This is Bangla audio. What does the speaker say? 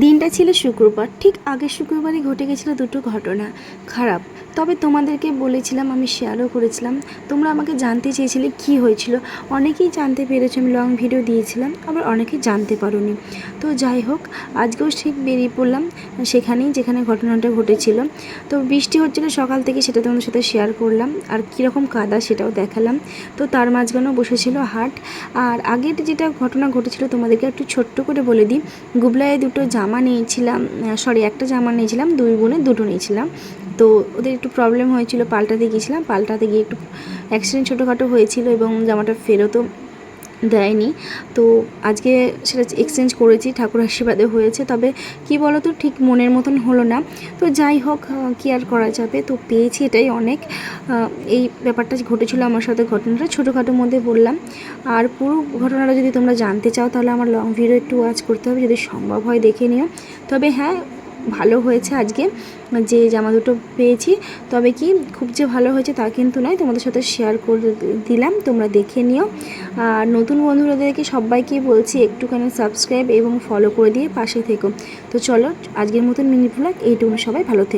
দিনটা ছিল শুক্রবার। ঠিক আগের শুক্রবারে ঘটে গেছিল দুটো ঘটনা। খারাপ। তবে তোমাদেরকে বলেছিলাম, আমি শেয়ারও করেছিলাম। তোমরা আমাকে জানতে চেয়েছিলে কি হয়েছিল। অনেকেই জানতে পেরেছ, আমি লং ভিডিও দিয়েছিলাম, আবার অনেকেই জানতে পারোনি। তো যাই হোক, আজকেও ঠিক বেরিয়ে পড়লাম, সেখানেই যেখানে ঘটনাটা ঘটেছিল। তো বৃষ্টি হচ্ছিল সকাল থেকে, সেটা তোমাদের সাথে শেয়ার করলাম, আর কীরকম কাদা সেটাও দেখালাম। তো তার মাঝখানেও বসেছিল হাট। আর আগের যেটা ঘটনা ঘটেছিল, তোমাদেরকে একটু ছোট্ট করে বলে দিই। গুবলায় দুটো জামা নিয়েছিলাম সরি একটা জামা নিয়েছিলাম, দুই বোনে দুটো নিয়েছিলাম। তো ওদের একটু প্রবলেম হয়েছিল, পাল্টাতে গিয়েছিলাম, পাল্টাতে গিয়ে একটু অ্যাক্সিডেন্ট ছোটোখাটো হয়েছিল এবং জামাটা ফেরতও দেয়নি। তো আজকে সেটা এক্সচেঞ্জ করেছি, ঠাকুর আশীর্বাদে হয়েছে। তবে কি বলো তো ঠিক মনের মতন হলো না। তো যাই হোক কি আর করা যাবে? তো পেয়েছি এটাই অনেক। এই ব্যাপারটা ঘটেছিল আমার সাথে ঘটনাটা ছোটোখাটোর মধ্যে বললাম। আর পুরো ঘটনাটা যদি তোমরা জানতে চাও, তাহলে আমার লং ভিডিও একটু ওয়াচ করতে হবে। যদি সম্ভব হয়, দেখে নিও। তবে হ্যাঁ ভালো হয়েছে আজকে, যে জামা দুটো পেয়েছি। তবে কি খুব যে ভালো হয়েছে তা কিন্তু নয়, তোমাদের সাথে শেয়ার করে দিলাম, তোমরা দেখে নিও। আর নতুন বন্ধুদেরকে সবাইকে বলছি একটুখানি সাবস্ক্রাইব এবং ফলো করে দিয়ে পাশে থেকো। তো চলো আজকের মতন মিনি ভ্লগ এইটুকু সবাই ভালো থেকো।